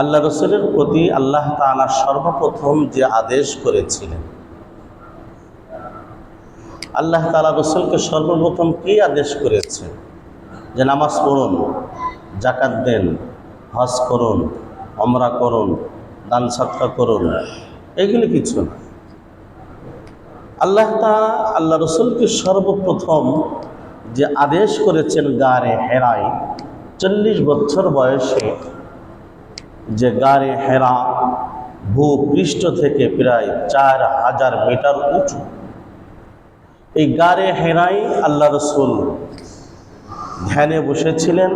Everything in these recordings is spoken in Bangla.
আল্লাহ রসুলের প্রতি আল্লাহ তাআলা সর্বপ্রথম যে আদেশ করেছিলেন। আল্লাহ তাআলা রসুলকে সর্বপ্রথম কি আদেশ করেছে যে নামাজ পড়ুন জাকাত দেন, হজ করুন অমরা করুন, দান সৎকা করুন, এগুলি কিছু না। আল্লাহ তাআলা আল্লাহ রসুলকে সর্বপ্রথম যে আদেশ করেছেন গারে হেরাই, চল্লিশ বছর বয়সে যে গারে হেরা ভূপৃষ্ঠ থেকে প্রায় চার হাজার মিটার উঁচু। এই গারে হেরাই আল্লাহ রসুল ধ্যানে বসেছিলেন।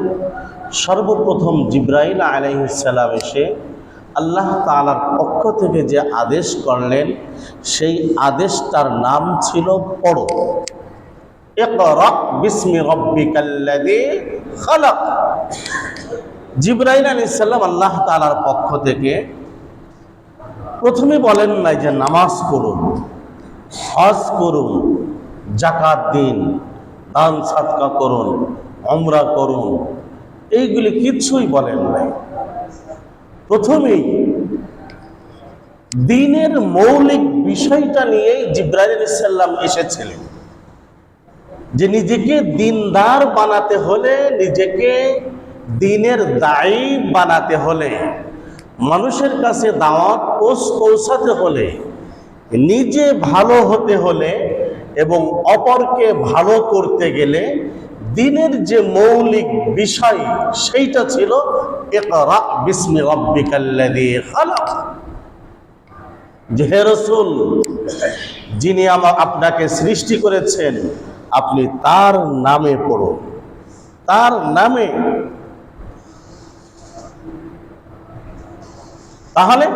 সর্বপ্রথম জিব্রাইল আলাইহিসাল্লাম এসে আল্লাহ তালার পক্ষ থেকে যে আদেশ করলেন, সেই আদেশটার নাম ছিল পড়ো। ইকরা বিসমি রব্বিকাল্লাযী খালাক। জিব্রাইল আলাইহিস সালাম আল্লাহ তাআলার পক্ষ থেকে প্রথমে বলেন নাই যে নামাজ পড়ুন, হজ করুন জাকাত দিন, দান সাদকা করুন অমরা করুন, এইগুলি কিছুই বলেন নাই। প্রথমেই দিনের মৌলিক বিষয়টা নিয়েই জিব্রাইল আলাইহিস সালাম এসেছিলেন। যে নিজেকে দিনদার বানাতে হলে নিজেকে দিনের দায়ী বানাতে হলে, মানুষের কাছে দাওয়াত পৌঁছাতে হলে, নিজে ভালো হতে হলে এবং অপরকে ভালো করতে গেলে দিনের যে মৌলিক বিষয় সেইটা ছিল যিনি আমা, আপনাকে সৃষ্টি করেছেন, আপনি তার নামে পড়ুন। তার নামে তাহলে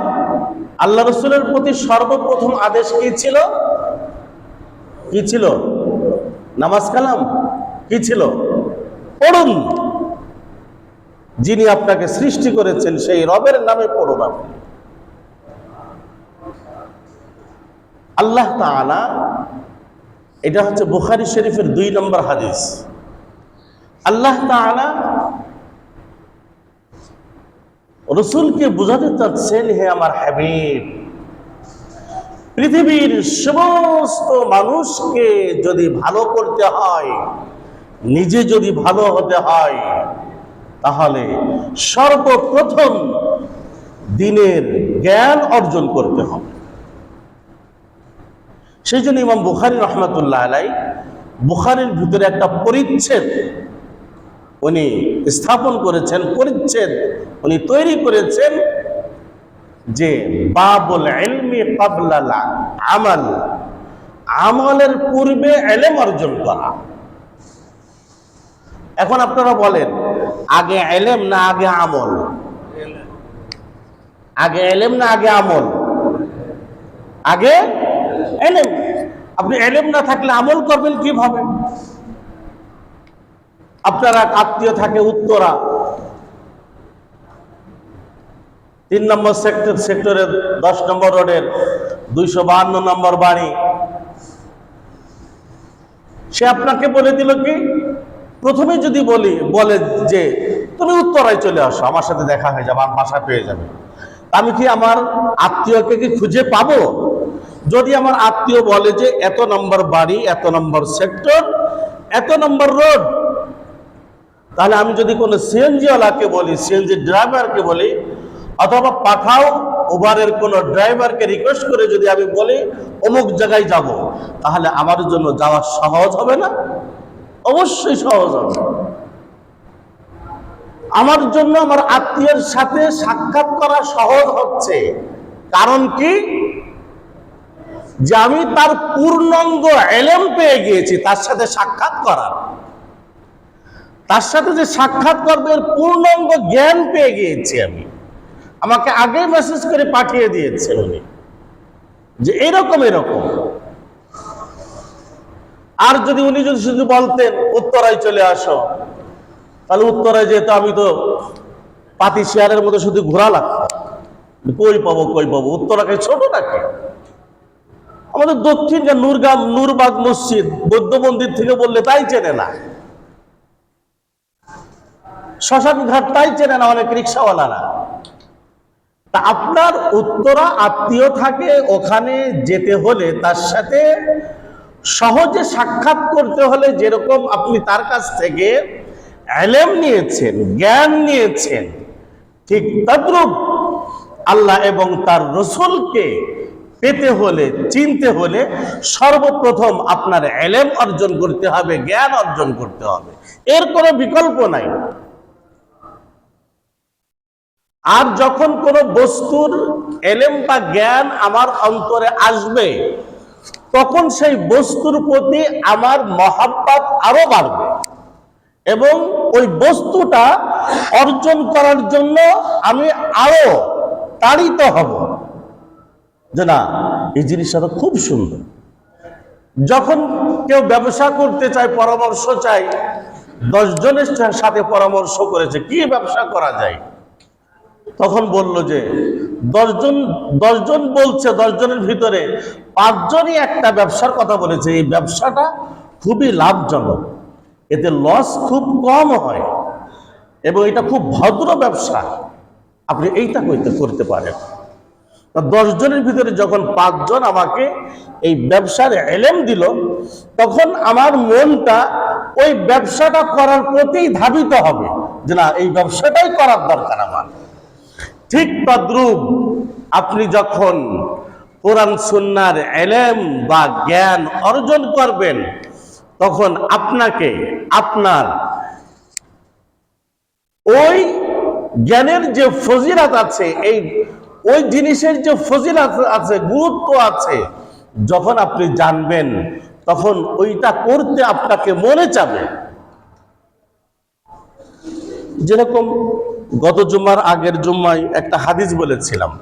আল্লাহ রসুলের প্রতি সর্বপ্রথম আদেশ কি ছিল? কি ছিল? নামাজ কালাম? কি ছিল? পড়ুন। যিনি আপনাকে সৃষ্টি করেছেন, সেই রবের নামে পড়ুন আপনি। আল্লাহ তাআলা, এটা হচ্ছে বুখারি শরীফের দুই নম্বর হাদিস। আল্লাহ তাআলা রসুলকে বোঝাতে চাচ্ছেন হে আমার হাবিব, পৃথিবীর সমস্ত মানুষকে যদি ভালো করতে হয়, নিজে যদি ভালো হতে হয়, তাহলে সর্বপ্রথম দিনের জ্ঞান অর্জন করতে হবে। সেই জন্য ইমাম বুখারি রহমতুল্লাহ আলাই বুখারির ভিতরে একটা পরিচ্ছেদ উনি স্থাপন করেছেন, পরিচ্ছেদ উনি তৈরি করেছেন যে বাবুল এলমি কাবলাল আমাল। আমলের পূর্বে এলেম অর্জন করা। এখন আপনারা বলেন, আগে এলেম না আগে আমল? আগে এলেম না আগে আমল? আগে এলেম। আপনি এলেম না থাকলে আমল করবেন কীভাবে? আপনার এক আত্মীয় থাকে উত্তরা। তিন নম্বর সেক্টর সেক্টরের দশ নম্বর রোডের দুইশো বাহান্ন নম্বর বাড়ি। সে আপনাকে বলে দিল কি? প্রথমে যদি বলি, বলে যে, তুমি উত্তরায় চলে আসো, আমার সাথে দেখা হয়ে যাবে, আমার বাসা পেয়ে যাবে। আমি কি আমার আত্মীয়কে কি খুঁজে পাবো? যদি আমার আত্মীয় বলে যে, এত নম্বর বাড়ি, এত নম্বর সেক্টর এত নম্বর রোড তাহলে আমি যদি কোনো সিএনজিওয়ালাকে বলি সিএনজি ড্রাইভারকে বলি, অথবা পাঠাও উবারের কোনো ড্রাইভারকে রিকোয়েস্ট করে যদি আমি বলি, অমুক জায়গায় যাব, তাহলে আমার জন্য যাওয়া সহজ হবে না? অবশ্যই সহজ হবে। আমার জন্য আমার আত্মীয়ের সাথে সাক্ষাৎ করা সহজ হচ্ছে। কারণ কি? যে আমি তার পূর্ণাঙ্গ এলেম পেয়ে গিয়েছি, তার সাথে সাক্ষাৎ করার। তার সাথে যে সাক্ষাৎ করবে, এর পূর্ণাঙ্গ জ্ঞান পেয়ে গিয়েছি আমি। আমাকে আগে মেসেজ করে পাঠিয়ে দিয়েছেন উনি। যে এরকম এরকম। আর যদি উনি যদি শুধু বলতেন, উত্তরায় চলে আসো, তাহলে উত্তরায় যেহেতু আমি তো পাতি শেয়ারের মতো শুধু ঘোরা লাগতো কই পাবো কই পাবো? উত্তরাকে ছোট নাকি? আমাদের দক্ষিণ নূরগাম, নূরবাগ মসজিদ, বৌদ্ধ মন্দির থেকে বললে তাই চেনে না। শ্মশান ঘাট তাই চেনে না অনেক রিক্সাওয়ালারা। তা আপনার উত্তরা আত্মীয় থাকে, ওখানে যেতে হলে তার সাথে সহজে সাক্ষাৎ করতে হলে যেরকম আপনি তার কাছ থেকে এলেম নিয়েছেন, জ্ঞান নিয়েছেন, ঠিক তদ্রুপ আল্লাহ এবং তার রসুলকে পেতে হলে, চিনতে হলে সর্বপ্রথম আপনার এলেম অর্জন করতে হবে, জ্ঞান অর্জন করতে হবে। এর কোনো বিকল্প নাই। আর যখন কোনো বস্তুর এলেম বা জ্ঞান আমার অন্তরে আসবে, তখন সেই বস্তুর প্রতি আমার মহাব্বাত আরও বাড়বে। এবং ওই বস্তুটা অর্জন করার জন্য আমি আরও তাড়িত হব। যে না, এই জিনিসটা তো খুব সুন্দর। যখন কেউ ব্যবসা করতে চায়, পরামর্শ চাই দশ জনের সাথে পরামর্শ করেছে, কি ব্যবসা করা যায়? তখন বলল যে, দশজন দশজন বলছে, দশজনের ভিতরে পাঁচজনই একটা ব্যবসার কথা বলেছে। এই ব্যবসাটা খুবই লাভজনক। এতে লস খুব কম হয় এবং এটা খুব ভদ্র ব্যবসা। আপনি এইটা করতে করতে পারেন। দশজনের ভিতরে যখন পাঁচজন আমাকে এই ব্যবসার এলেম দিল, তখন আমার মনটা ওই ব্যবসাটা করার প্রতি ধাবিত হবে যে, না, এই ব্যবসাটাই করার দরকার আমার। ঠিক তদ্রুপ আপনি যখন কোরআন, সুন্নার এলেম বা জ্ঞান অর্জন করবেন, তখন আপনাকে আপনার ওই জ্ঞানের যে ফজিলাত আছে, এই ওই জিনিসের যে ফজিলাত আছে, গুরুত্ব আছে, যখন আপনি জানবেন, তখন ওইটা করতে আপনাকে মনে চাবে। যেরকম গত জুম্মার আগের জুম্মায় একটা হাদিস বলেছিলাম।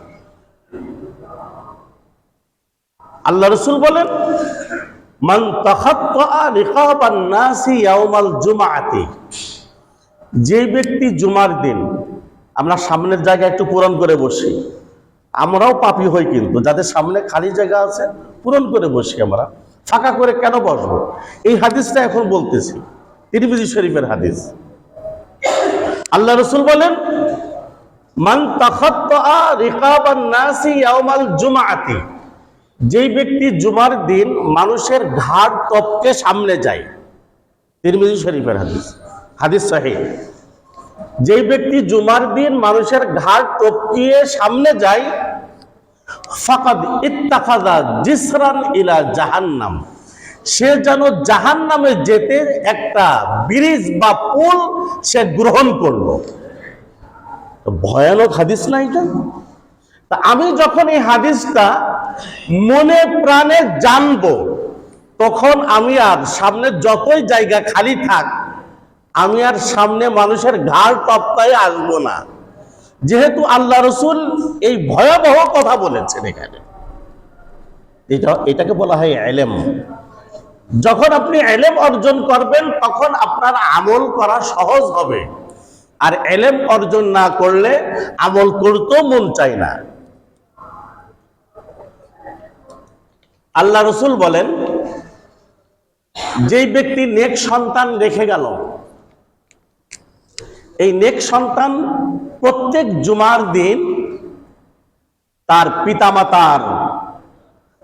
আল্লাহ রসুল বলেন, মান রিকাবান নাসি যে ব্যক্তি জুমার দিন, আমরা সামনের জায়গায় একটু পূরণ করে বসি। আমরাও পাপি হই কিন্তু, যাদের সামনে খালি জায়গা আছে, পূরণ করে বসি আমরা। ফাঁকা করে কেন বসবো? এই হাদিসটা এখন বলতেছি। তিরমিজি শরীফের হাদিস। আল্লাহ রসুল বলেন, মান নাসি যেই ব্যক্তি জুমার দিন মানুষের ঘাট তপকে সামনে যায়। তিরমিজি শরীফের হাদিস হাদিস সাহিহ যেই ব্যক্তি জুমার দিন মানুষের ঘাট টপকিয়ে সামনে যায়, ফাকাদ ইত্তাখাযা জিসরান ইলা জাহান্নাম। সে যেন জাহান্নামে যেতে একটা ব্রিজ বা পুল সে গ্রহণ করল। ভয়ানক হাদিস না এটা? তা আমি যখন এই হাদিসটা মনে প্রাণে জানব, তখন আমি আর সামনে যতই জায়গা খালি থাক, আমি আর সামনে মানুষের ঘাড় টপকায় আসব না। যেহেতু আল্লাহ রসুল এই ভয়াবহ কথা বলেছেন এখানে। এটা, এটাকে বলা হয় এলেম। যখন আপনি এলেম অর্জন করবেন, তখন আপনার আমল করা সহজ হবে। আর এলেম অর্জন না করলে আমল করতেও মন চায় না। আল্লাহ রসুল বলেন, যেই ব্যক্তি নেক সন্তান রেখে গেল, এই নেক সন্তান প্রত্যেক জুমার দিন তার পিতামাতার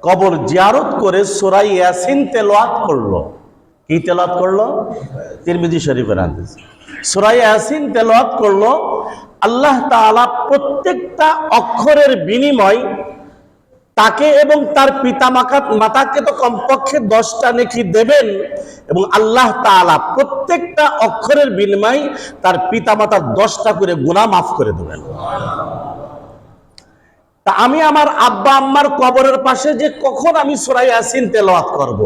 কবর জিয়ারত করে সোরাই ইয়াসিন তেলোয়াত করল। কি তেলাওয়াত করল? তিরমিজি শরীফের হাদিস। সোরাই ইয়াসিন তেলাওয়াত করল, আল্লাহ তাআলা প্রত্যেকটা অক্ষরের বিনিময় তাকে এবং তার পিতা মাতাকে তো কমপক্ষে দশটা নেকি দেবেন এবং আল্লাহ তাআলা প্রত্যেকটা অক্ষরের বিনিময় তার পিতা মাতার দশটা করে গুণা মাফ করে দেবেন। তা আমি আমার আব্বা আম্মার কবরের পাশে যে কখন আমি সোরাই আসিন তেলাওয়াত করব।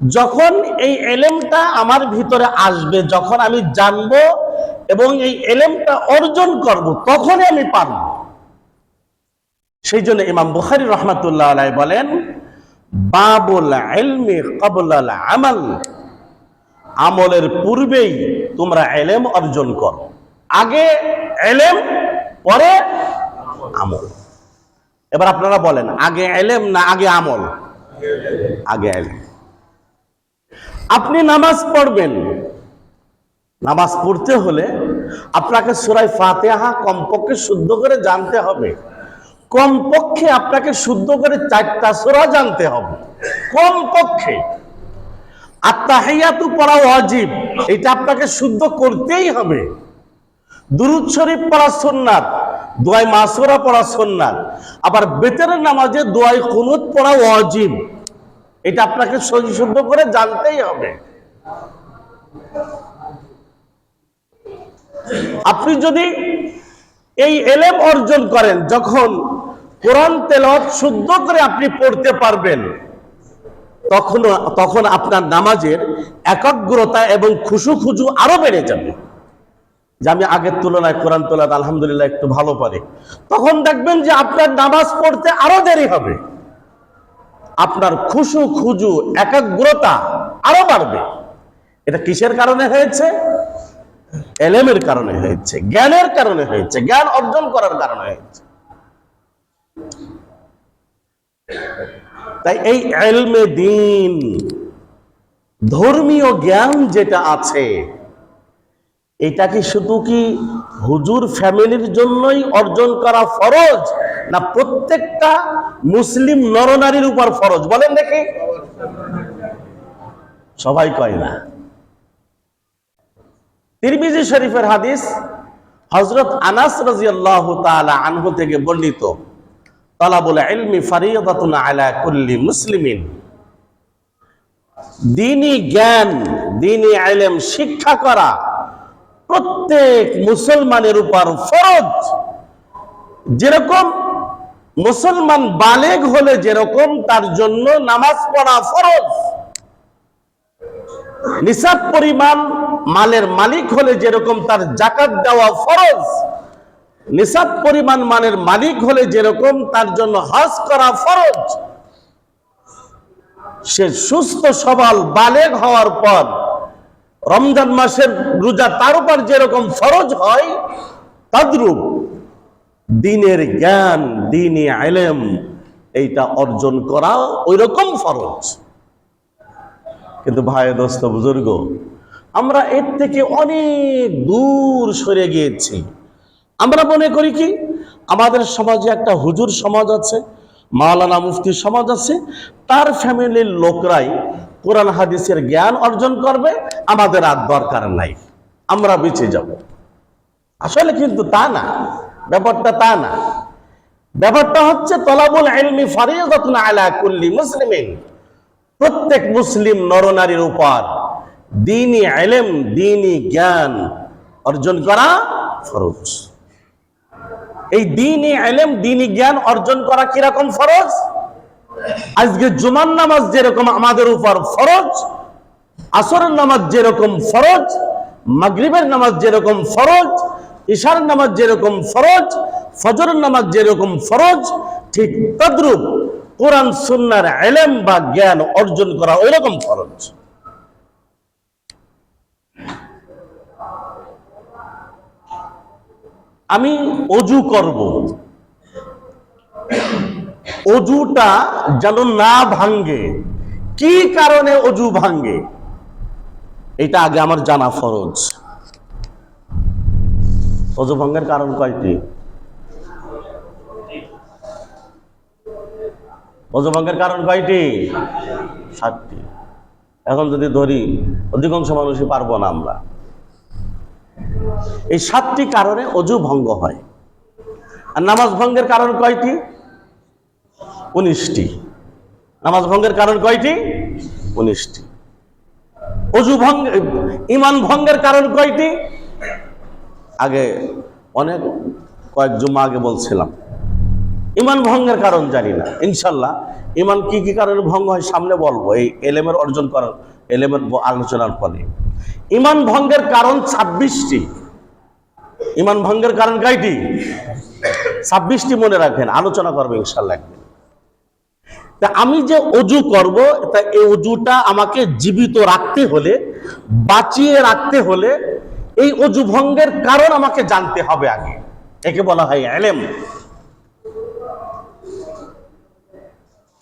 যখন এই এলেমটা আমার ভিতরে আসবে, যখন আমি জানব এবং এই এলেমটা অর্জন করব, তখনই আমি পারব। সেই জন্য ইমাম বুখারি রহমাতুল্লাহ আলাই বলেন, বাবুল এলমি কবলাল আমাল। আমলের পূর্বেই তোমরা এলেম অর্জন করো। আগে এলেম, পরে আমল। এবার আপনারা বলেন, আগে এলেম না আগে আমল? আগে এলেম। আপনি নামাজ পড়বেন। নামাজ পড়তে হলে আপনাকে সুরাই ফাতেহা কমপক্ষে শুদ্ধ করে জানতে হবে। কমপক্ষে আপনাকে শুদ্ধ করে চারটা সোরা জানতে হবে। কমপক্ষে। আত্মাহিয়াতু পড়া ওয়াজিব, এটা আপনাকে শুদ্ধ করতেই হবে। দুরুদ শরীফ পড়া সুন্নাত দোয়াই মাসুরা পড়া সুন্নাত। আবার বেতের নামাজে দোয়াই কুনুত পড়া অজিব এটা আপনাকে সহি শুদ্ধ করে জানতেই হবে। আপনি যদি এই এলেম অর্জন করেন, যখন কোরআন তেলত শুদ্ধ করে আপনি পড়তে পারবেন তখন তখন আপনার নামাজের একাগ্রতা এবং খুশু খুজু আরও বেড়ে যাবে। যে আমি আগের তুলনায় কোরআন তোলাত আলহামদুলিল্লাহ একটু ভালো পারি। তখন দেখবেন যে আপনার নামাজ পড়তে আরও দেরি হবে। আপনার খুশু খুজু একাগ্রতা আরও বাড়বে। এটা কিসের কারণে হয়েছে? এলেমের কারণে হয়েছে, জ্ঞানের কারণে হয়েছে, জ্ঞান অর্জন করার কারণে হয়েছে। তাই এই এলমে দিন, ধর্মীয় জ্ঞান যেটা আছে এটা কি শুধু কি হুজুর ফ্যামিলির জন্যই অর্জন করা ফরজ, না প্রত্যেকটা মুসলিম নরনারীর উপর ফরজ? বলেন দেখি। সবাই কয় না। তিরমিজি শরীফের হাদিস হজরত আনাস রাজিয়াল্লাহু তাআলা আনহু থেকে বর্ণিত, তালাবুল ইলমি ফারিয়াদাতুন আলা কুল্লি মুসলিমিন। দিনী জ্ঞান, দিনী ইলম শিক্ষা করা প্রত্যেক মুসলমানের উপর ফরজ। যেরকম মুসলমান বালেগ হলে যেরকম, তার জন্য নামাজ পড়া ফরজ। নিসাব পরিমাণ মালের মালিক হলে যেরকম, তার জাকাত দেওয়া ফরজ। নিসাব পরিমাণ মানের মালিক হলে যেরকম, তার জন্য হজ করা ফরজ। সে সুস্থ সবল বালেগ হওয়ার পর রমজান মাসের রোজা তার উপর যেরকম ফরজ হয়, তদ্রূপ দিনের জ্ঞান, দিনে আলেম, এইটা অর্জন করা ওই রকম ফরজ। কিন্তু ভাই, দোস্ত, বুজুর্গ, আমরা এর থেকে অনেক দূর সরে গিয়েছি। আমরা মনে করি কি, আমাদের সমাজে একটা হুজুর সমাজ আছে, মাওলানা মুফতি সমাজ আছে, তার ফ্যামিলির লোকরাই কোরআন হাদিসের জ্ঞান অর্জন করবে, আমাদের আর দরকার নাই। আমরা বেঁচে যাব। আসলে কিন্তু তা না, ব্যাপারটা তা না। ব্যাপারটা হচ্ছে, তলাবুল ইলমি ফারিয়াদাতুন আলা কুল্লি মুসলিমিন। প্রত্যেক মুসলিম নরনারীর উপর দিনী এলেম দিনী জ্ঞান অর্জন করা ফরজ। এই দিনী এলেম দিনী জ্ঞান অর্জন করা কীরকম ফরজ? আজকে জুমার নামাজ যেরকম আমাদের উপর ফরজ, আসরের নামাজ যেরকম ফরজ, মাগরিবের নামাজ যেরকম ফরজ, ঈশার নামাজ যেরকম ফরজ, ফজরের নামাজ যেরকম ফরজ, ঠিক তদ্রুপ কোরআন, সুন্নার এলেম বা জ্ঞান অর্জন করা ওই রকম ফরজ। আমি অজু করব। অজুটা যেন না ভাঙ্গে কি কারণে অজু ভাঙ্গে এটা আগে আমার জানা ফরজ। অজু ভঙ্গের কারণ কয়টি? কারণ কয়টি? সাতটি। এখন যদি ধরি, অধিকাংশ মানুষই পারব না আমরা। এই সাতটি কারণে অজু ভঙ্গ হয়। আর নামাজ ভঙ্গের কারণ কয়টি? উনিশটি। নামাজ ভঙ্গের কারণ কয়টি? উনিশটি। অজু ভঙ্গ ইমান ভঙ্গের কারণ কয়টি? আগে অনেক কয়েক জুমা আগে বলছিলাম। ইমান ভঙ্গের কারণ জানি না, ইনশাল্লাহ। ইমান কি কি কারণে ভঙ্গ হয় সামনে বলব, এই এলেমের অর্জন করার, এলেমের আলোচনার ফলে ইমান ভঙ্গের কারণ ছাব্বিশটি। ইমান ভঙ্গের কারণ কয়টি? ছাব্বিশটি মনে রাখবেন আলোচনা করব ইনশাল্লাহ তা আমি যে অজু করব, তা এই অজুটা আমাকে জীবিত রাখতে হলে, বাঁচিয়ে রাখতে হলে এই অজু ভঙ্গের কারণ আমাকে জানতে হবে আগে। একে বলা হয় এলেম।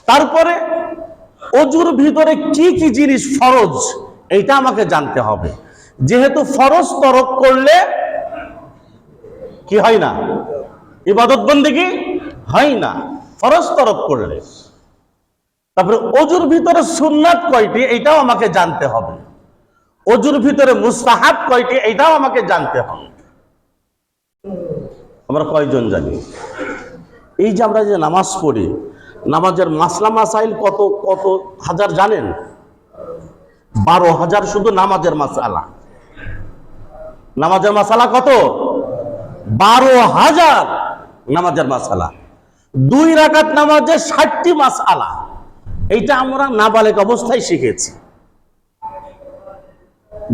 তারপরে অজুর ভিতরে কি কি জিনিস ফরজ, এইটা আমাকে জানতে হবে। যেহেতু ফরজ তরক করলে কি হয় না? ইবাদত বন্দিগি হয় না। ফরজ তরক করলে। তারপরে অজুর ভিতরে সুন্নাত কয়টি এটাও আমাকে জানতে হবে। অজুর ভিতরে মুস্তাহাব কয়টি এটাও আমাকে জানতে হবে। আমরা কয়জন জানি? এই যে আমরা যে নামাজ পড়ি, নামাজের মাসলা মাসাইল কত কত হাজার জানেন? বারো হাজার শুধু নামাজের মাসালা। নামাজের মাসালা কত? বারো হাজার নামাজের মাসালা। দুই রাকাত নামাজের ষাটটি মাসালা। এইটা আমরা নাবালেক অবস্থায় শিখেছি।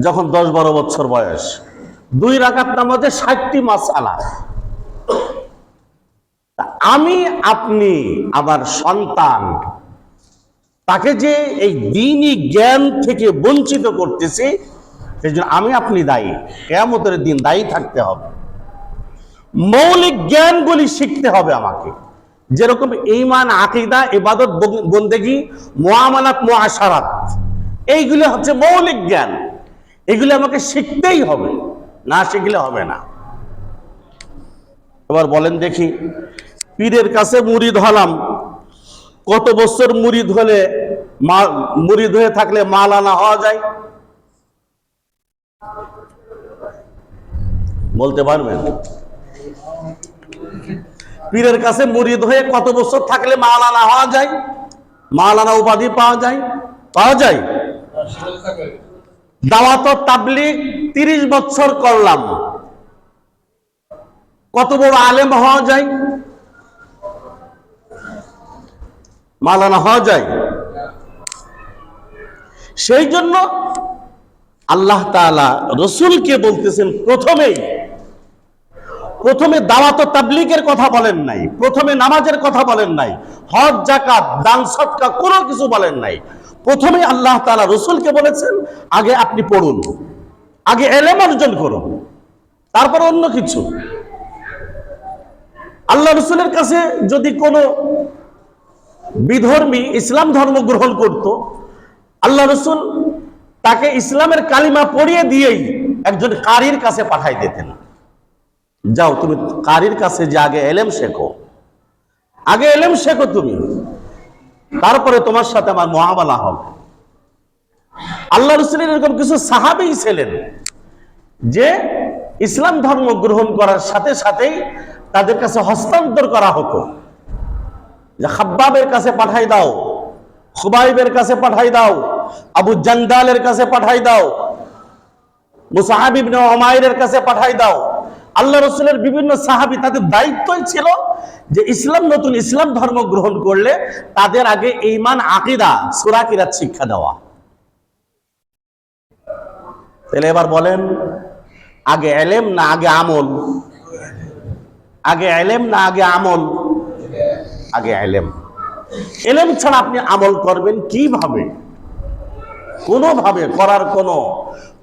যখন দশ বারো বছর বয়স, দুই রাকাত নামাজে ষাটটি মাসালা তা আমি, আপনি, আমার সন্তান, তাকে যে এই দিনই জ্ঞান থেকে বঞ্চিত করতেছি, সেই জন্য আমি, আপনি দায়ী। কেমতের দিন দায়ী থাকতে হবে। মৌলিক জ্ঞানগুলি শিখতে হবে আমাকে। যেরকম ইমান আকিদা, ইবাদত বন্দেগি মোয়ামালাত মোয়াশারাত এইগুলো হচ্ছে মৌলিক জ্ঞান। এগুলো আমাকে শিখতেই হবে, না শিখলে হবে না। এবার বলেন দেখি, পীরের কাছে মুরিদ হলাম, কত বছর মুরিদ হলে মা- মুরিদ হয়ে থাকলে মাল আনা হওয়া যায়? বলতে পারবেন? পীরের কাছে মুরিদ হয়ে কত বছর থাকলে মাল আনা হওয়া যায়? মাল আনা উপাধি পাওয়া যায়? পাওয়া যায়? দাওয়াত ও তাবলিগ তিরিশ বছর করলাম। কত বড় আলেম হওয়া যায়? মালানা হওয়া যায়? সেই জন্য আল্লাহ তাআলা রসুলকে বলতেছেন প্রথমেই প্রথমে দাওয়াত ও তাবলিগের কথা বলেন নাই, প্রথমে নামাজের কথা বলেন নাই, হজ জাকাত দান, সৎকা কোনো কিছু বলেন নাই। প্রথমে আল্লাহ তাআলা রসুলকে বলেছেন, আগে আপনি পড়ুন, আগে এলেম অর্জন করুন, তারপর অন্য কিছু। আল্লাহ রসুলের কাছে যদি কোনো বিধর্মী ইসলাম ধর্ম গ্রহণ করত, আল্লাহ রসুল তাকে ইসলামের কালিমা পড়িয়ে দিয়েই একজন কারির কাছে পাঠাই দিতেন। যাও, তুমি কারির কাছে যে আগে এলেম শেখো। আগে এলেম শেখো তুমি। তারপরে তোমার সাথে আমার মহাবালা হবে। আল্লাহ রসুলের এরকম কিছু সাহাবেই ছিলেন যে ইসলাম ধর্ম গ্রহণ করার সাথে সাথেই তাদের কাছে হস্তান্তর করা হতো। যে খাব্বাবের কাছে পাঠাই দাও, খুবাইবের কাছে পাঠাই দাও, আবু জান্দালের কাছে পাঠাই দাও মুসাহাবিব ওমাইরের কাছে পাঠাই দাও। আল্লাহ রসুলের বিভিন্ন সাহাবি তাদের দায়িত্বই ছিল যে ইসলাম নতুন ইসলাম ধর্ম গ্রহণ করলে তাদের আগে ইমান আকিদা সুরাকিরাত শিক্ষা দেওয়া। তাহলে এবার বলেন, আগে এলেম না আগে আমল? আগে এলেম না আগে আমল? আগে এলেম। এলেম ছাড়া আপনি আমল করবেন কীভাবে? কোনোভাবে করার কোনো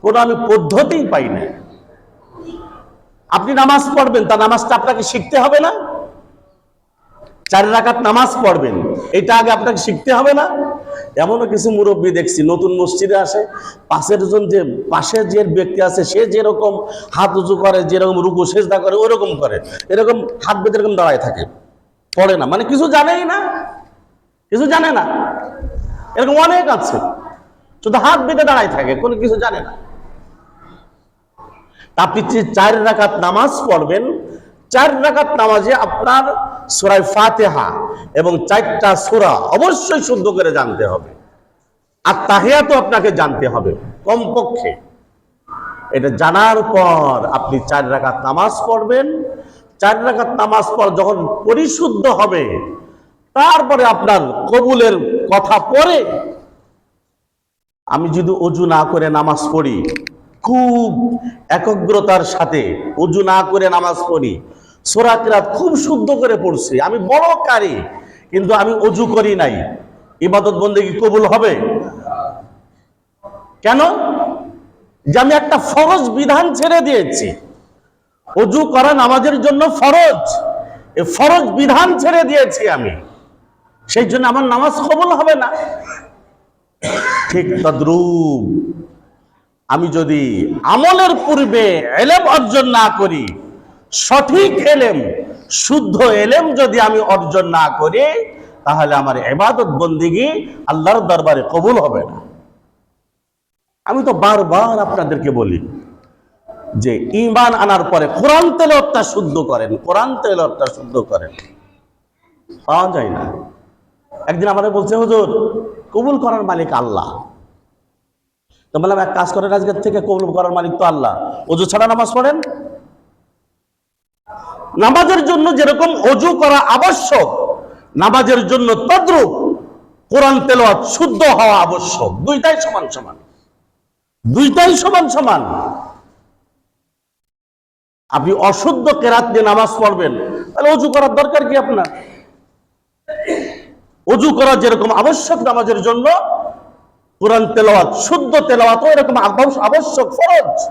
কোনো আমি পদ্ধতিই পাই না আপনি নামাজ পড়বেন, তা নামাজটা আপনাকে শিখতে হবে না? চার রাকাত নামাজ পড়বেন, এটা আগে আপনাকে শিখতে হবে না? এমনও কিছু মুরব্বী দেখছি, নতুন মসজিদে আসে, পাশের জন যে পাশে যে ব্যক্তি আছে, সে যেরকম হাত উঁচু করে, যেরকম রুকু সেজদা করে, ওরকম করে। এরকম হাত বেঁধে এরকম দাঁড়ায় থাকে, পড়ে না। মানে কিছু জানেই না, কিছু জানে না। এরকম অনেক আছে, শুধু হাত বেঁধে দাঁড়ায় থাকে, কোনো কিছু জানে না। আপনি যে চার রাকাত নামাজ পড়বেন, চার রাকাত নামাজে আপনার সুরায় ফাতেহা এবং চারটা সুরা অবশ্যই শুদ্ধ করে জানতে হবে। আর তাহিয়া তো আপনাকে জানতে হবে কমপক্ষে। এটা জানার পর আপনি চার রাকাত নামাজ পড়বেন। চার রাকাত নামাজ পর যখন পরিশুদ্ধ হবে, তারপরে আপনার কবুলের কথা পড়ে, আমি যদি অজু না করে নামাজ পড়ি খুব একগ্রতার সাথে অজু না করে নামাজ পড়ি। সোরাকিরাত খুব শুদ্ধ করে পড়ছি। আমি বড় কারি কিন্তু আমি অজু করি নাই। ইবাদত বন্দে কি কবুল হবে? কেন? যে আমি একটা ফরজ বিধান ছেড়ে দিয়েছি। অজু করা নামাজের জন্য ফরজ। এ ফরজ বিধান ছেড়ে দিয়েছি আমি। সেই জন্য আমার নামাজ কবুল হবে না। ঠিক তদ্রুপ। আমি যদি আমলের পূর্বে এলেম অর্জন না করি, সঠিক এলেম, শুদ্ধ এলেম যদি আমি অর্জন না করি, তাহলে আমার এবাদত বন্দিগি আল্লাহর দরবারে কবুল হবে না। আমি তো বারবার আপনাদেরকে বলি যে ইমান আনার পরে কোরআন তেলতটা শুদ্ধ করেন, কোরআন তেলতটা শুদ্ধ করেন। পাওয়া যায় না। একদিন আমাদের বলছে, হুজুর, কবুল করার মালিক আল্লাহ। তো বললাম, এক কাজ করেন, আজকের থেকে কবুল করার মালিক তো আল্লাহ। অজু ছাড়া নামাজ পড়েন? নামাজের জন্য যেরকম অজু করা আবশ্যক, নামাজের জন্য তদ্রুপ, কোরআন তেলাওয়াত শুদ্ধ হওয়া আবশ্যক। দুইটাই সমান সমান। দুইটাই সমান সমান। আপনি অশুদ্ধ কেরাত দিয়ে নামাজ পড়বেন, তাহলে অজু করার দরকার কি আপনার? অজু করা যেরকম আবশ্যক নামাজের জন্য কোরআন তেলাওয়াত, শুদ্ধ তেলাওয়াত এরকম আবশ- আবশ্যক, ফরজ।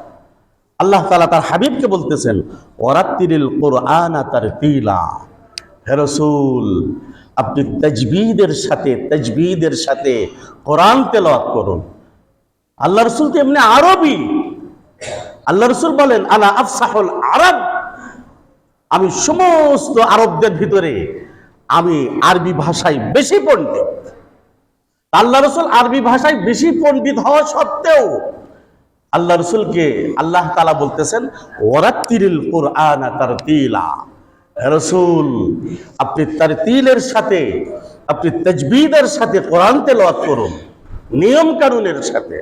আল্লাহ তাআলা তার হাবিবকে বলতেছেন ওরাত্তিরিল কোরআন তার তিলা হেরসুল আপনি তাজবিদের সাথে তাজবিদের সাথে কোরআন তেলাওয়াত করুন। আল্লাহ রসুল তো এমনি আরবি। আল্লাহ রসুল বলেন, আলা আফসাহুল আরব। আমি সমস্ত আরবদের ভিতরে আমি আরবি ভাষায় বেশি পণ্ডিত। আল্লাহ রসুল আরবি ভাষায় বেশি পণ্ডিত হওয়া সত্ত্বেও আল্লাহ রসুলকে আল্লাহ তালা বলতেছেন ওরাত্তিরিল কোরআন তার তিলা রসুল, আপনি তার তিলের সাথে, আপনি তজবিদের সাথে কোরআন তেলাওয়াত করুন নিয়ম কানুনের সাথে।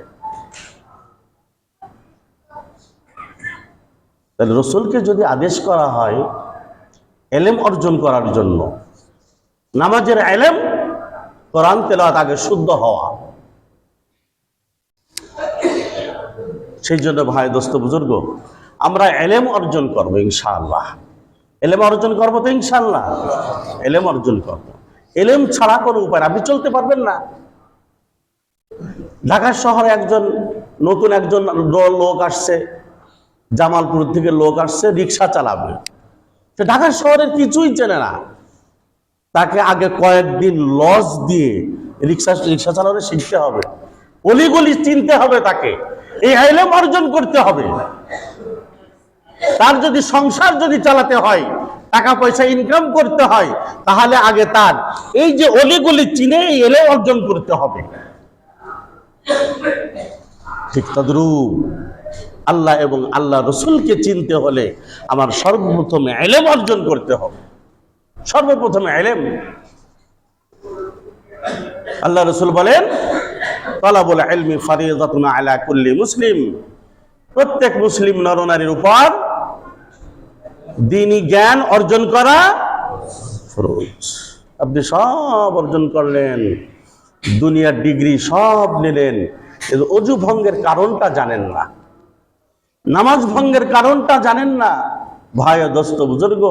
তাহলে রসুলকে যদি আদেশ করা হয়, এলেম অর্জন করার জন্য, নামাজের এলেম কোরআন তেলাওয়াত আগে শুদ্ধ হওয়া। সেই জন্য ভাই, দোস্ত, বুজুর্গ, আমরা এলেম অর্জন করব ইনশাআল্লাহ। এলেম অর্জন করব তো ইনশাআল্লাহ। এলেম অর্জন করব। এলেম ছাড়া কোনো উপায় আপনি চলতে পারবেন না। ঢাকা শহরে একজন, নতুন একজন লোক আসছে, জামালপুর থেকে লোক আসছে, রিক্সা চালাবে। ঢাকা শহরের কিছুই চেনে না। তাকে আগে কয়েকদিন লস দিয়ে রিক্সা রিক্সা চালানো শিখতে হবে। অলিগলি চিনতে হবে তাকে। এই আইলেম অর্জন করতে হবে। তার যদি সংসার যদি চালাতে হয়, টাকা পয়সা ইনকাম করতে হয়, তাহলে আগে তার এই যে অলিগুলি চিনে এলে অর্জন করতে হবে। ঠিক তদ্রুপ আল্লাহ এবং আল্লাহ রসুলকে চিনতে হলে আমার সর্বপ্রথমে এলেম অর্জন করতে হবে। সর্বপ্রথমে এলেম। আল্লাহ রসুল বলেন এলমি কুল্লি মুসলিম। প্রত্যেক মুসলিম নরনারীর উপর দিনী জ্ঞান অর্জন করা আপনি সব অর্জন করলেন, দুনিয়ার ডিগ্রি সব নিলেন অজু ভঙ্গের কারণটা জানেন না। নামাজ ভঙ্গের কারণটা জানেন না। ভাই দোস্ত, বুজুর্গ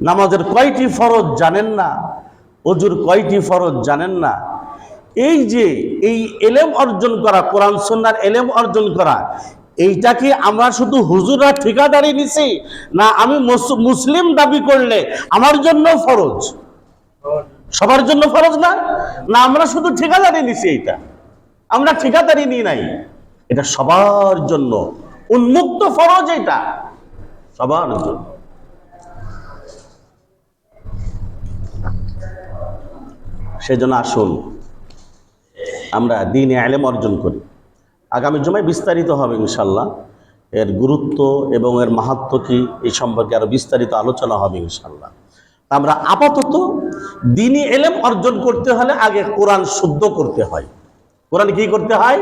নামাজের কয়টি ফরজ জানেন না? অজুর কয়টি ফরজ জানেন না? এই যে, এই এলেম অর্জন করা, কোরআন সন্ন্যার এলেম অর্জন করা, এইটা কি আমরা শুধু হুজুরা ঠিকাদারি নিছি? না আমি মুসলিম দাবি করলে আমার জন্য ফরজ? সবার জন্য ফরজ না? না, আমরা শুধু ঠিকাদারি নিছি এইটা। আমরা ঠিকাদারি নিই নাই। এটা সবার জন্য। উন্মুক্ত ফরজ এটা সবার জন্য। সেজন্য আসুন, আমরা দিনে আলেম অর্জন করি। আগামী জমায় বিস্তারিত হবে ইনশাল্লাহ এর গুরুত্ব এবং এর মাহাত্ম কি এই সম্পর্কে আরও বিস্তারিত আলোচনা হবে ইনশাল্লাহ আমরা আপাতত দিনী এলেম অর্জন করতে হলে আগে কোরআন শুদ্ধ করতে হয়। কোরআন কি করতে হয়?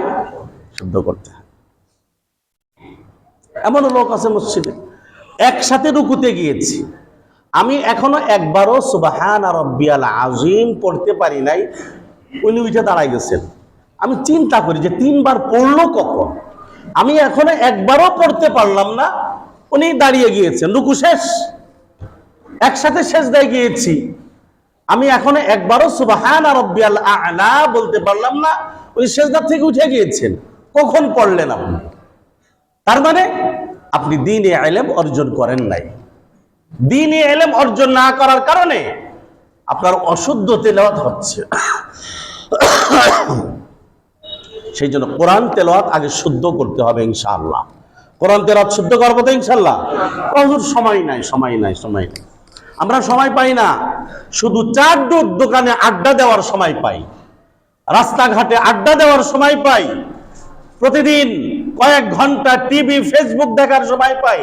শুদ্ধ করতে হয়। এমন লোক আছে মসজিদে। একসাথে রুকুতে গিয়েছি। আমি এখনও একবারও সুবাহান রব্বিয়াল আজিম পড়তে পারি নাই। উনি উঠে দাঁড়াই গেছেন। আমি চিন্তা করি যে তিনবার পড়ল কখন? আমি এখনও একবারও পড়তে পারলাম না। উনি দাঁড়িয়ে গিয়েছেন। রুকু শেষ। একসাথে শেষ দেয় গিয়েছি। আমি এখনও একবারও সুবাহান রব্বিয়াল আলা বলতে পারলাম না। উনি শেষদার থেকে উঠে গিয়েছেন। কখন পড়লেন আপনি? তার মানে আপনি দিনে এলেম অর্জন করেন নাই। দিনে এলেম অর্জন না করার কারণে আপনার অশুদ্ধ তেলাওয়াত হচ্ছে। সেই জন্য কোরআন তেলাওয়াত আগে শুদ্ধ করতে হবে ইনশাআল্লাহ। কোরআন তেরাত শুদ্ধ করব তো ইনশাল্লাহ হুজুর সময় নাই সময় নাই সময় নাই। আমরা সময় পাই না, শুধু চার দুধ দোকানে আড্ডা দেওয়ার সময় পাই, রাস্তাঘাটে আড্ডা দেওয়ার সময় পাই, প্রতিদিন কয়েক ঘণ্টা টিভি, ফেসবুক দেখার সময় পাই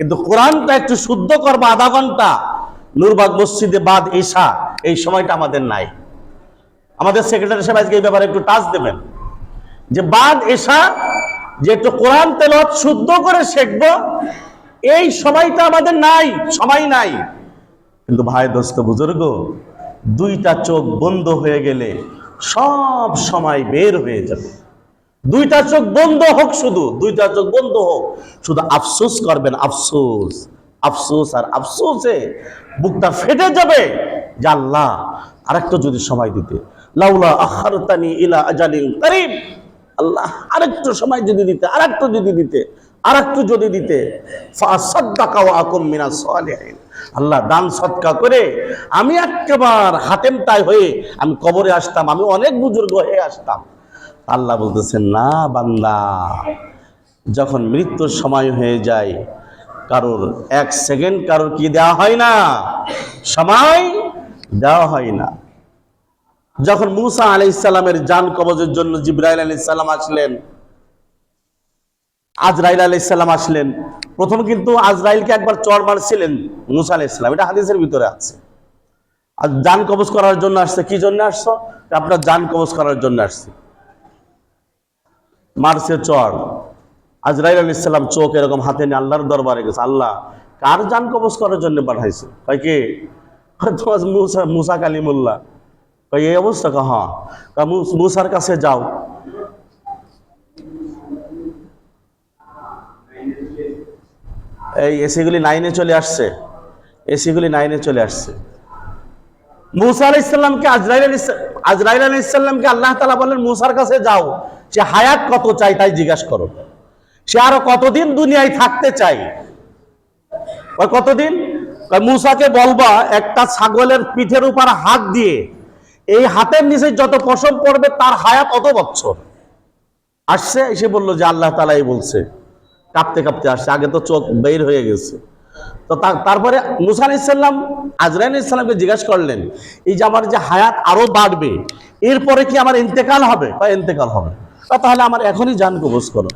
কিন্তু কোরআনটা একটু শুদ্ধ করব আধা ঘণ্টা। নুরবাগ মসজিদে বাদ ঈশা, এই সময়টা আমাদের নাই। আমাদের সেক্রেটারি সাহেব আজকে এই ব্যাপারে একটু টাচ দেবেন। যে বাদ এসা যে একটু কোরআন তেলত শুদ্ধ করে শিখব, এই সময়টা আমাদের নাই, সময় নাই। কিন্তু ভাই, দোস্ত, বুজুর্গ, দুইটা চোখ বন্ধ হয়ে গেলে সব সময় বের হয়ে যাবে। দুইটা চোখ বন্ধ হোক শুধু, দুইটা চোখ বন্ধ হোক, শুধু আফসোস করবেন, আফসোস আফসোস আর আফসোসে বুকটা ফেটে যাবে যে আল্লাহ, আরেকটু যদি সময় দিতে। লাউলা আখারতানি ইলা আজালিন করিম। আল্লাহ, আরেকটু সময় যদি দিতে, আরেকটু যদি দিতে, আরেকটু যদি দিতে। আল্লাহ দান সৎকা করে আমি একেবার হাতেম তাই হয়ে আমি কবরে আসতাম, আমি অনেক বুজুর্গ হয়ে আসতাম। আল্লাহ বলতেছেন, না, বান্দা। যখন মৃত্যুর সময় হয়ে যায়, কারোর এক সেকেন্ড কারোর কি দেওয়া হয় না? সময় দেওয়া হয় না। যখন মুসা আলি ইসলামের যান কবজের জন্য জিব্রাইল আলি ইসলাম আসলেন, আজরাইল আলি ইসলাম আসলেন, প্রথম কিন্তু আজরাইলকে একবার চর মারছিলেন মুসা আলি ইসলাম এটা হাদিসের ভিতরে আছে। আর যান কবজ করার জন্য আসছে, কি জন্য আসছো? আপনার যান কবজ করার জন্য আসছে। মারছে চর। আজরাইল আলী ইসলাম চোখ এরকম হাতে নিয়ে আল্লাহর দরবারে গেছে, আল্লাহ, কার যান কবজ করার জন্য পাঠাইছে? কয় কে? তোমার মুসা মুসা কালিমুল্লাহ। কয়, এই অবস্থা? কয় হ্যাঁ। মুসার কাছে যাও। এই এসিগুলি নাইনে চলে আসছে। এসিগুলি নাইনে চলে আসছে। মুসা আলাহ ইসলামকে আজরাইল আলী আজরাইল আলী ইসলামকে আল্লাহ তালা বলেন, মুসার কাছে যাও। সে হায়াত কত চাই তাই জিজ্ঞাসা করো। সে আরও কতদিন দুনিয়ায় থাকতে চাই? ওই কতদিন? মুসাকে বলবা, একটা ছাগলের পিঠের উপর হাত দিয়ে এই হাতের নিচে যত পশম পড়বে তার হায়াত অত বছর। আসছে, এসে বলল যে আল্লাহ তালাই বলছে। কাঁপতে কাঁপতে আসছে, আগে তো চোখ বের হয়ে গেছে। তো তারপরে মুসা ইসলাম আজরাইল ইসলামকে জিজ্ঞাসা করলেন, এই যে আমার যে হায়াত আরও বাড়বে, এরপরে কি আমার ইন্তেকাল হবে? বা ইন্তেকাল হবে। তাহলে আমার এখনই যান কবজ করো।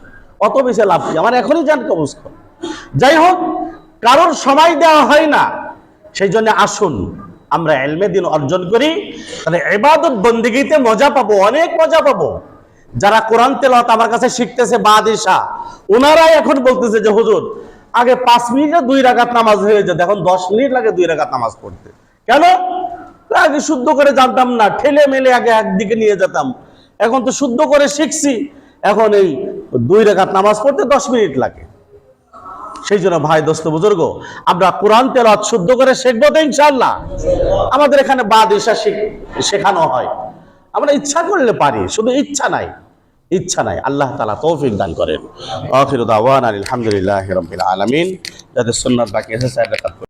অত বেশি লাভ কি? আমার এখনই যান কবজ করো। যাই হোক, কারোর সময় দেওয়া হয় না, সেই জন্য আসুন, আমরা এলমে দিন অর্জন করি। তাহলে এবাদত বন্দিগিতে মজা পাবো, অনেক মজা পাবো। যারা কোরআন তেলত আমার কাছে শিখতেছে বা দিশা ওনারাই এখন বলতেছে যে, হুজুর, আগে পাঁচ মিনিটে দুই রাকাত নামাজ হয়ে যেত, এখন দশ মিনিট লাগে দুই রাকাত নামাজ পড়তে। কেন? আগে শুদ্ধ করে জানতাম না, ঠেলে মেলে আগে একদিকে নিয়ে যেতাম। এখন তো শুদ্ধ করে শিখছি। এখন এই দুই রেখাত নামাজ পড়তে দশ মিনিট লাগে। সেই জন্য ভাই, দোস্ত, বুজুর্গ, আমরা কোরআন তেলাওয়াত শুদ্ধ করে শিখব তো ইনশাআল্লাহ। আমাদের এখানে বাদ ঈশা শেখানো হয়। আমরা ইচ্ছা করলে পারি, শুধু ইচ্ছা নাই। ইচ্ছা নাই। আল্লাহ তালা তৌফিক দান করেন। দাওয়ান আলহামদুলিল্লাহ আলমিন। যাদের সুন্নাত বাকি